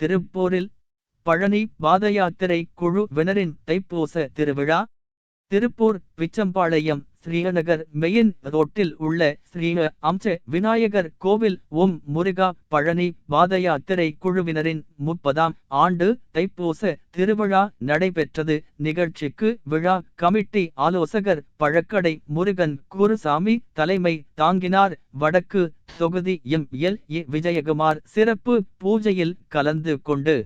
திருப்பூரில் பழனி பாதயாத்திரை குழுவினரின் தைப்பூச திருவிழா திருப்பூர் பிச்சம்பாளையம் ஸ்ரீநகர் மெயின் ரோட்டில் உள்ள ஸ்ரீ அம்ச விநாயகர் கோவில் ஓம் முருகா பழனி பாதயாத்திரை குழுவினரின் முப்பதாம் ஆண்டு தைப்பூச திருவிழா நடைபெற்றது. நிகழ்ச்சிக்கு விழா கமிட்டி ஆலோசகர் பழக்கடை முருகன் குருசாமி தலைமை தாங்கினார். வடக்கு தொகுதி எம். எல். ஏ. விஜயகுமார் சிறப்பு பூஜையில் கலந்து கொண்டு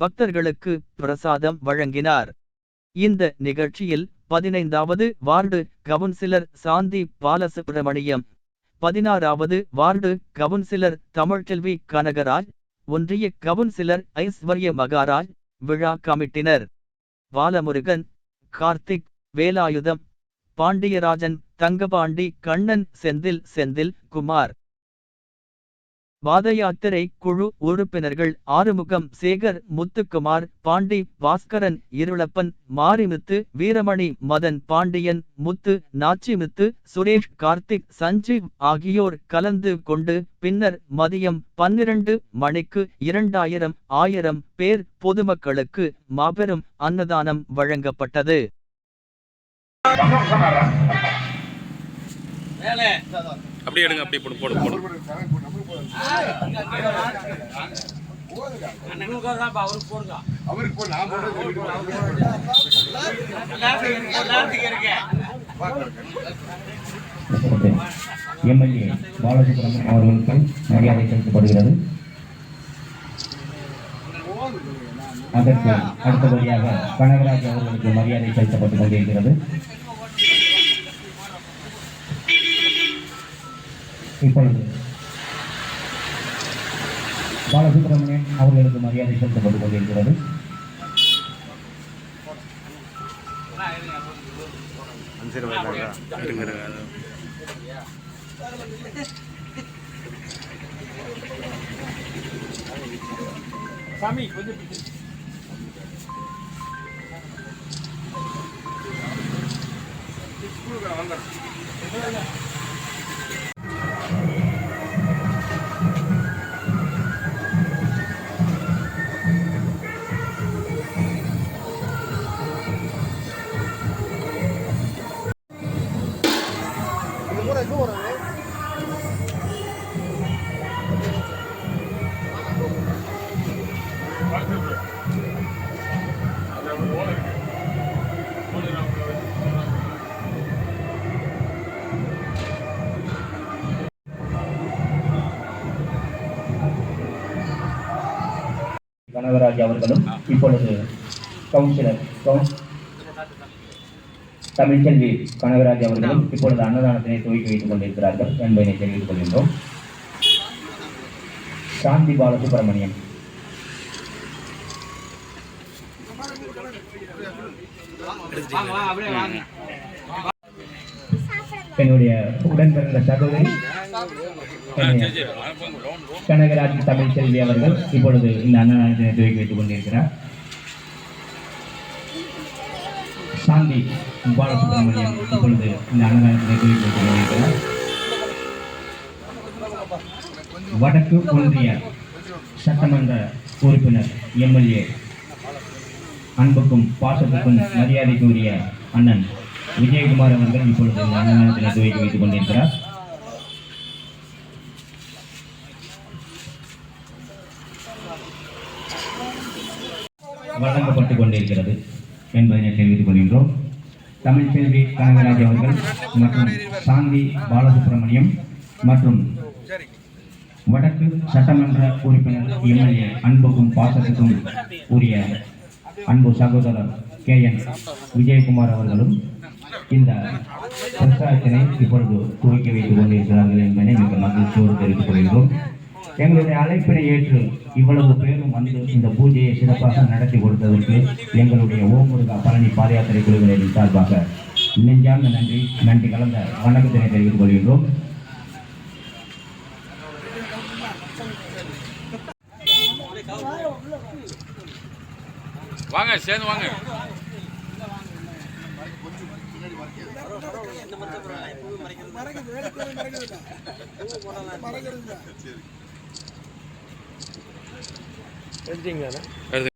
பக்தர்களுக்கு பிரசாதம் வழங்கினார். இந்த நிகழ்ச்சியில் பதினைந்தாவது வார்டு கவுன்சிலர் சாந்தி பாலசுப்ரமணியம் பதினாறாவது வார்டு கவுன்சிலர் தமிழ்ச்செல்வி கனகராஜ் ஒன்றிய கவுன்சிலர் ஐஸ்வர்ய மகாராஜ் விழா கமிட்டினர். பாலமுருகன் கார்த்திக் வேலாயுதம் பாண்டியராஜன் தங்கபாண்டி கண்ணன் செந்தில் செந்தில் குமார் பாதயாத்திரை குழு உறுப்பினர்கள் ஆறுமுகம் சேகர் முத்துக்குமார் பாண்டி பாஸ்கரன் இருளப்பன் மாரிமுத்து வீரமணி மதன் பாண்டியன் முத்து நாச்சிமுத்து சுரேஷ் கார்த்திக் சஞ்சீவ் ஆகியோர் கலந்து கொண்டு பின்னர் மதியம் பன்னிரண்டு மணிக்கு இரண்டாயிரம் ஆயிரம் பேர் பொதுமக்களுக்கு மாபெரும் அன்னதானம் வழங்கப்பட்டது. அப்படியே எடுங்க அப்படி போடு போடு போடு. அவருக்கு நான் எம்எல்ஏ பாலசுப்ரமணியம் அவர்களுக்கு மரியாதை செலுத்தப்படுகிறது. அதற்கு அடுத்தபடியாக கனகராஜ் அவர்களுக்கு மரியாதை செலுத்தப்பட்டுக் கொண்டிருக்கிறது. இப்பொழுது பாலசுப்ரமணியன் அவர்களுக்கு மரியாதை செலுத்தப்பட்டுக் கொண்டிருக்கிறது இருங்க இருங்க அது. கனகராஜ் அவர்களும் இப்பொழுது கவுன்சிலர் கவுன் தமிழ்ச்செல்வி கனகராஜ் அவர்களும் இப்பொழுது அன்னதானத்தினை துவக்கி வைத்துக் கொண்டிருக்கிறார்கள். என்பதை தெரிவித்துக் கொள்கின்றோம். சாந்தி பாலசுப்ரமணியம். என்னுடைய உடன் பிறந்த சகோதரி. கனகராஜ் தமிழ் செல்வி அவர்கள் இப்பொழுது இந்த அன்னதானத்தினை துவக்கி வைத்துக் கொண்டிருக்கிறார் சாந்தி பாலசுப்ரமணியம் இப்பொழுது இந்த அன்னதானத்தினை துவக்கி வைத்துக் கொண்டிருக்கிறார் வடக்கு ஒன்றிய சட்டமன்ற உறுப்பினர் எம்எல்ஏ அன்புக்கும் பாசத்துக்கும் மரியாதைக்குரிய அண்ணன் விஜயகுமார் அவர்கள் இப்பொழுது அன்னதானத்தில் துவக்கி வைத்துக் கொண்டிருக்கிறார். வழங்கப்பட்டுக் கொண்டிருக்கிறது என்பதனை தெரிவித்துக் கொள்கின்றோம். தமிழ்ச்செல்வி கனகராஜ் அவர்கள் மற்றும் சாந்தி பாலசுப்ரமணியம் மற்றும் வடக்கு சட்டமன்ற உறுப்பினர் எம்எல்ஏ அன்புக்கும் பாசத்துக்கும் உரிய அன்பு சகோதரர் கே என் விஜயகுமார் அவர்களும் இந்த பிரச்சாரத்தினை இப்பொழுது துவக்கி வைத்துக் கொண்டிருக்கிறார்கள் என்பதை மிக மகிழ்ச்சியோடு தெரிவித்துக் கொள்கிறோம். எங்களுடைய அழைப்பினை ஏற்று இவ்வளவு பேரும் வந்து இந்த பூஜையை சிறப்பாக நடத்தி கொடுத்ததற்கு எங்களுடைய ஓமுருகா முருகா பழனி பாதயாத்திரை குழுவினரின் சார்பாக நெஞ்சார்ந்த நன்றி நன்றி கலந்த வணக்கத்தினை தெரிவித்துக் கொள்கின்றோம். வாங்க சேர்ந்து வாங்க. மறைக்கிறது எடுத்தீங்களா எடுத்து